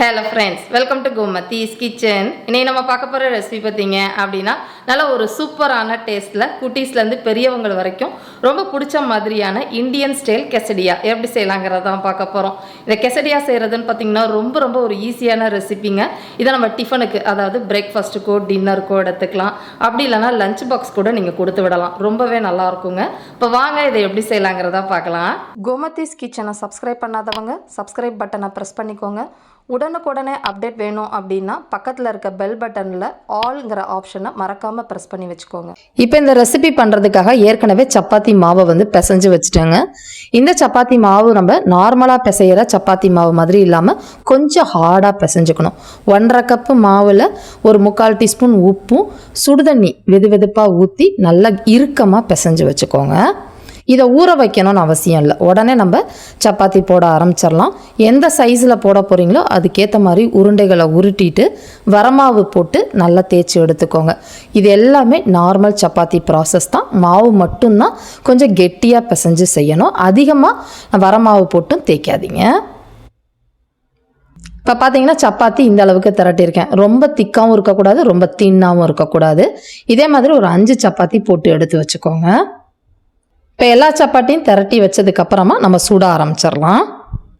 Hello friends welcome to Gomathi's kitchen இன்னைக்கு நம்ம பார்க்க போகிற ரெசிபி பார்த்தீங்க அப்படின்னா நல்ல ஒரு சூப்பரான டேஸ்ட்டில் குட்டீஸ்லேருந்து பெரியவங்க வரைக்கும் ரொம்ப பிடிச்ச மாதிரியான இந்தியன் ஸ்டைல் கெசடியா எப்படி செய்யலாங்கிறத தான் பார்க்க போகிறோம் இந்த கெசடியா செய்கிறதுன்னு பார்த்தீங்கன்னா ரொம்ப ரொம்ப ஒரு ஈஸியான ரெசிபிங்க இதை நம்ம டிஃபனுக்கு அதாவது பிரேக்ஃபாஸ்ட்டுக்கோ டின்னருக்கோ எடுத்துக்கலாம். அப்படி இல்லைனா லஞ்ச் பாக்ஸ் கூட நீங்கள் கொடுத்து விடலாம். ரொம்பவே நல்லா இருக்குங்க. இப்போ வாங்க இதை எப்படி செய்யலாங்கிறத பார்க்கலாம். கோமதிஸ் கிச்சனை சப்ஸ்கிரைப் பண்ணாதவங்க சப்ஸ்கிரைப் பட்டனை ப்ரெஸ் பண்ணிக்கோங்க. உடனுக்குடனே அப்டேட் வேணும் அப்படின்னா பக்கத்தில் இருக்க பெல் பட்டனில் ஆல்ங்கிற ஆப்ஷனை மறக்காமல் ப்ரெஸ் பண்ணி வச்சுக்கோங்க. இப்போ இந்த ரெசிபி பண்ணுறதுக்காக ஏற்கனவே சப்பாத்தி மாவை வந்து பிசைஞ்சு வச்சுட்டேங்க. இந்த சப்பாத்தி மாவு நம்ம நார்மலாக பிசைகிற சப்பாத்தி மாவு மாதிரி இல்லாமல் கொஞ்சம் ஹார்டாக பிசைஞ்சுக்கணும். ஒன்றரை கப்பு மாவில் ஒரு முக்கால் டீஸ்பூன் உப்பும் சுடுதண்ணி வெது வெதுப்பாக ஊற்றி நல்லா இறுக்கமாக பிசைஞ்சு வச்சுக்கோங்க. இதை ஊற வைக்கணும்னு அவசியம் இல்லை. உடனே நம்ம சப்பாத்தி போட ஆரம்பிச்சிடலாம். எந்த சைஸில் போட போகிறீங்களோ அதுக்கேற்ற மாதிரி உருண்டைகளை உருட்டிட்டு வரமாவு போட்டு நல்லா தேய்ச்சி எடுத்துக்கோங்க. இது எல்லாமே நார்மல் சப்பாத்தி ப்ராசஸ் தான். மாவு மட்டும்தான் கொஞ்சம் கெட்டியாக பிசைஞ்சு செய்யணும். அதிகமாக வரமாவு போட்டும் தேய்க்காதீங்க. இப்போ பார்த்தீங்கன்னா சப்பாத்தி இந்த அளவுக்கு திரட்டியிருக்கேன். ரொம்ப திக்காகவும் இருக்கக்கூடாது ரொம்ப தின்னாகவும் இருக்கக்கூடாது. இதே மாதிரி ஒரு அஞ்சு சப்பாத்தி போட்டு எடுத்து வச்சுக்கோங்க. இப்போ எல்லா சப்பாத்தியும் திரட்டி வச்சதுக்கு அப்புறமா நம்ம சுட ஆரம்பிச்சிடலாம்.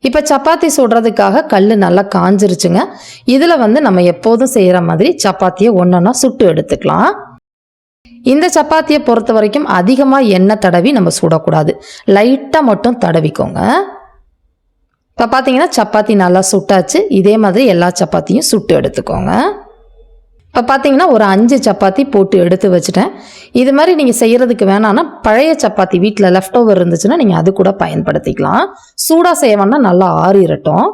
இப்போ சப்பாத்தி சுடுறதுக்காக கல் நல்லா காஞ்சிருச்சுங்க. இதில் வந்து நம்ம எப்போதும் செய்கிற மாதிரி சப்பாத்தியை ஒன்றொன்னா சுட்டு எடுத்துக்கலாம். இந்த சப்பாத்தியை பொறுத்த வரைக்கும் அதிகமாக எண்ணெய் தடவி நம்ம சுடக்கூடாது. லைட்டாக மட்டும் தடவிக்கோங்க. இப்போ பார்த்தீங்கன்னா சப்பாத்தி நல்லா சுட்டாச்சு. இதே மாதிரி எல்லா சப்பாத்தியும் சுட்டு எடுத்துக்கோங்க. இப்போ பார்த்தீங்கன்னா ஒரு அஞ்சு சப்பாத்தி போட்டு எடுத்து வச்சுட்டேன். இது மாதிரி நீங்கள் செய்கிறதுக்கு வேணான்னா பழைய சப்பாத்தி வீட்டில் லெஃப்ட் ஓவர் இருந்துச்சுன்னா நீங்கள் அது கூட பயன்படுத்திக்கலாம். சூடாக செய்வோன்னா நல்லா ஆறிரட்டும்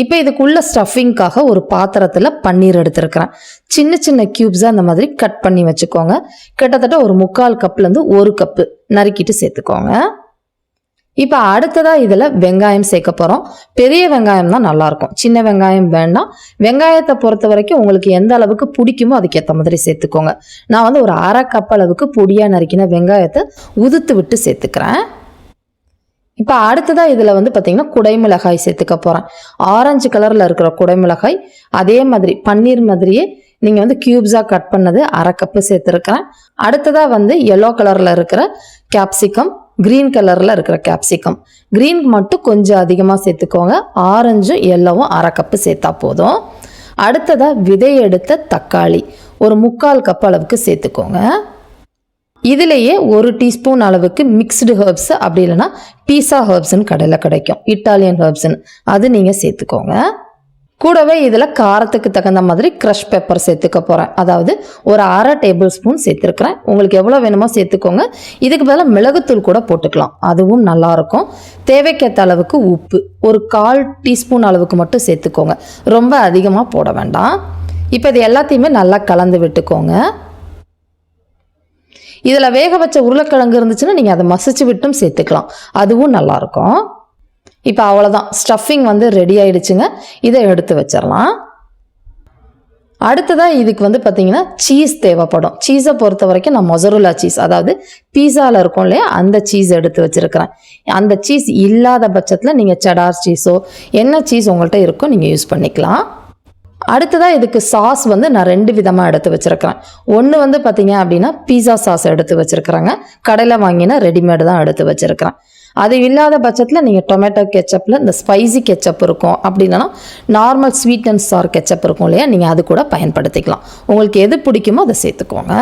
இப்போ இதுக்குள்ள ஸ்டஃபிங்காக ஒரு பாத்திரத்தில் பன்னீர் எடுத்திருக்கிறேன். சின்ன சின்ன க்யூப்ஸாக அந்த மாதிரி கட் பண்ணி வச்சுக்கோங்க. கிட்டத்தட்ட ஒரு முக்கால் கப்லேருந்து ஒரு கப்பு நறுக்கிட்டு சேர்த்துக்கோங்க. இப்போ அடுத்ததாக இதில் வெங்காயம் சேர்க்க போகிறோம் பெரிய வெங்காயம் தான் நல்லாயிருக்கும் சின்ன வெங்காயம் வேண்டாம். வெங்காயத்தை பொறுத்த வரைக்கும் உங்களுக்கு எந்த அளவுக்கு பிடிக்குமோ அதுக்கேற்ற மாதிரி சேர்த்துக்கோங்க. நான் வந்து ஒரு அரை கப் அளவுக்கு பொடியாக நறுக்கின வெங்காயத்தை உதுத்து விட்டு சேர்த்துக்கிறேன். இப்போ அடுத்ததாக இதில் வந்து பார்த்திங்கன்னா குடைமிளகாய் சேர்த்துக்க போகிறேன் ஆரஞ்சு கலரில் இருக்கிற குடைமிளகாய் அதே மாதிரி பன்னீர் மாதிரியே நீங்கள் வந்து க்யூப்ஸாக கட் பண்ணது அரை கப்பு சேர்த்துருக்கிறேன். அடுத்ததாக வந்து எல்லோ கலரில் இருக்கிற கேப்சிகம் க்ரீன் கலரில் இருக்கிற கேப்சிகம் க்ரீன் மட்டும் கொஞ்சம் அதிகமாக சேர்த்துக்கோங்க. ஆரஞ்சும் எல்லோவும் அரை கப்பு சேர்த்தா போதும். அடுத்ததாக விதை எடுத்த தக்காளி. ஒரு முக்கால் கப் அளவுக்கு சேர்த்துக்கோங்க. இதுலேயே ஒரு டீஸ்பூன் அளவுக்கு மிக்ஸ்டு ஹர்ப்ஸ் அப்படி இல்லைன்னா பீஸா ஹர்ப்ஸ்னு கடையில் கிடைக்கும். இட்டாலியன் ஹர்ப்ஸ்னு அது நீங்கள் சேர்த்துக்கோங்க. கூடவே இதில் காரத்துக்கு தகுந்த மாதிரி க்ரஷ் பெப்பர் சேர்த்துக்க போகிறேன் அதாவது ஒரு அரை டேபிள் ஸ்பூன் சேர்த்துருக்குறேன். உங்களுக்கு எவ்வளோ வேணுமோ சேர்த்துக்கோங்க. இதுக்கு பதிலாக மிளகுத்தூள் கூட போட்டுக்கலாம். அதுவும் நல்லாயிருக்கும். தேவைக்கேற்ற அளவுக்கு உப்பு. ஒரு கால் டீஸ்பூன் அளவுக்கு மட்டும் சேர்த்துக்கோங்க. ரொம்ப அதிகமாக போட வேண்டாம். இப்போ இது எல்லாத்தையுமே நல்லா கலந்து விட்டுக்கோங்க. இதில் வேக வச்ச உருளைக்கிழங்கு இருந்துச்சுன்னா நீங்கள் அதை மசிச்சு விட்டும் சேர்த்துக்கலாம். அதுவும் நல்லாயிருக்கும். இப்போ அவ்வளோதான் ஸ்டஃபிங் வந்து ரெடி ஆயிடுச்சுங்க. இதை எடுத்து வச்சிடலாம். அடுத்ததாக இதுக்கு வந்து பார்த்தீங்கன்னா சீஸ் தேவைப்படும். சீஸை பொறுத்த வரைக்கும் நான் மொசருலா சீஸ் அதாவது பீஸாவில் இருக்கும் இல்லையா அந்த சீஸ் எடுத்து வச்சுருக்கிறேன். அந்த சீஸ் இல்லாத பட்சத்தில் நீங்கள் செடார் சீஸோ என்ன சீஸ் உங்கள்கிட்ட இருக்கோ நீங்கள் யூஸ் பண்ணிக்கலாம். அடுத்ததாக இதுக்கு சாஸ் வந்து நான் ரெண்டு விதமாக எடுத்து வச்சுருக்கிறேன். ஒன்று வந்து பார்த்தீங்க அப்படின்னா பீஸா சாஸ் எடுத்து வச்சுருக்குறேங்க. கடையில் வாங்கினா ரெடிமேடு தான் எடுத்து வச்சுருக்கிறேன். அது இல்லாத பட்சத்தில் நீங்கள் டொமேட்டோ கெச்சப்பில் இந்த ஸ்பைசி கெச்சப் இருக்கும். அப்படி இல்லைன்னா normal sweet and sour ketchup இருக்கும் இல்லையா? நீங்கள் அது கூட பயன்படுத்திக்கலாம். உங்களுக்கு எது பிடிக்குமோ அதை சேர்த்துக்கோங்க.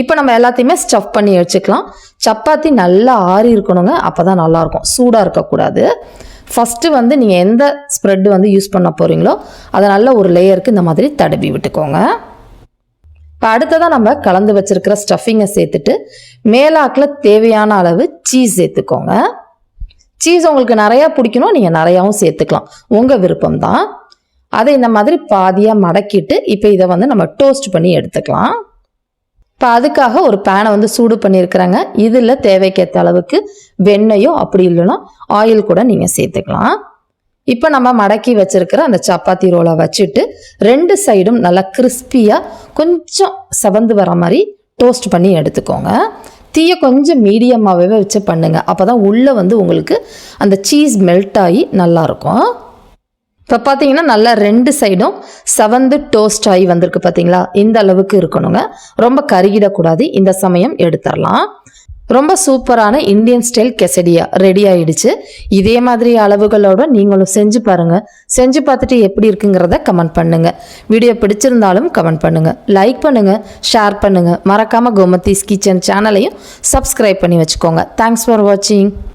இப்போ நம்ம எல்லாத்தையுமே ஸ்டஃப் பண்ணி வச்சுக்கலாம். சப்பாத்தி நல்லா ஆறி இருக்கணுங்க. அப்போ தான் நல்லாயிருக்கும் சூடாக இருக்கக்கூடாது. ஃபஸ்ட்டு வந்து நீங்கள் எந்த ஸ்ப்ரெட் வந்து யூஸ் பண்ண போகிறீங்களோ அதை நல்ல ஒரு லேயருக்கு இந்த மாதிரி தடவி விட்டுக்கோங்க. இப்போ அடுத்ததாக நம்ம கலந்து வச்சிருக்கிற ஸ்டஃபிங்கை சேர்த்துட்டு மேலாக்கில் தேவையான அளவு சீஸ் சேர்த்துக்கோங்க. சீஸ் உங்களுக்கு நிறையா பிடிக்கணும் நீங்கள் நிறையாவும் சேர்த்துக்கலாம். உங்கள் விருப்பம் தான் அதை இந்த மாதிரி பாதியாக மடக்கிட்டு இப்போ இதை வந்து நம்ம டோஸ்ட் பண்ணி எடுத்துக்கலாம். இப்போ அதுக்காக ஒரு பேனை வந்து சூடு பண்ணியிருக்கிறாங்க. இதில் தேவைக்கேற்ற அளவுக்கு வெண்ணெயோ அப்படி இல்லைன்னா ஆயில் கூட நீங்கள் சேர்த்துக்கலாம். இப்போ நம்ம மடக்கி வச்சிருக்கிற அந்த சப்பாத்தி ரோலை வச்சுட்டு ரெண்டு சைடும் நல்லா கிறிஸ்பியாக கொஞ்சம் செவந்து வர மாதிரி டோஸ்ட் பண்ணி எடுத்துக்கோங்க. தீயை கொஞ்சம் மீடியமாகவே வச்சு பண்ணுங்கள் அப்போ தான் உள்ளே வந்து உங்களுக்கு அந்த சீஸ் மெல்ட் ஆகி நல்லாயிருக்கும் இப்போ பார்த்தீங்கன்னா நல்லா ரெண்டு சைடும் செவந்து டோஸ்ட் ஆகி வந்திருக்கு பார்த்தீங்களா இந்த அளவுக்கு இருக்கணுங்க. ரொம்ப கருகிடக்கூடாது. இந்த சமயம் எடுத்துடலாம். ரொம்ப சூப்பரான இந்தியன் ஸ்டைல் கெசடியா ரெடி ஆயிடுச்சு. இதே மாதிரி அளவுகளோட நீங்களும் செஞ்சு பாருங்க. செஞ்சு பார்த்துட்டு எப்படி இருக்குங்கிறத கமெண்ட் பண்ணுங்க. வீடியோ பிடிச்சிருந்தாலும் கமெண்ட் பண்ணுங்க. லைக் பண்ணுங்க ஷேர் பண்ணுங்க. மறக்காம கோமதிஸ் கிச்சன் சேனலையும் சப்ஸ்கிரைப் பண்ணி வச்சுக்கோங்க. தேங்க்ஸ் ஃபார் வாட்சிங்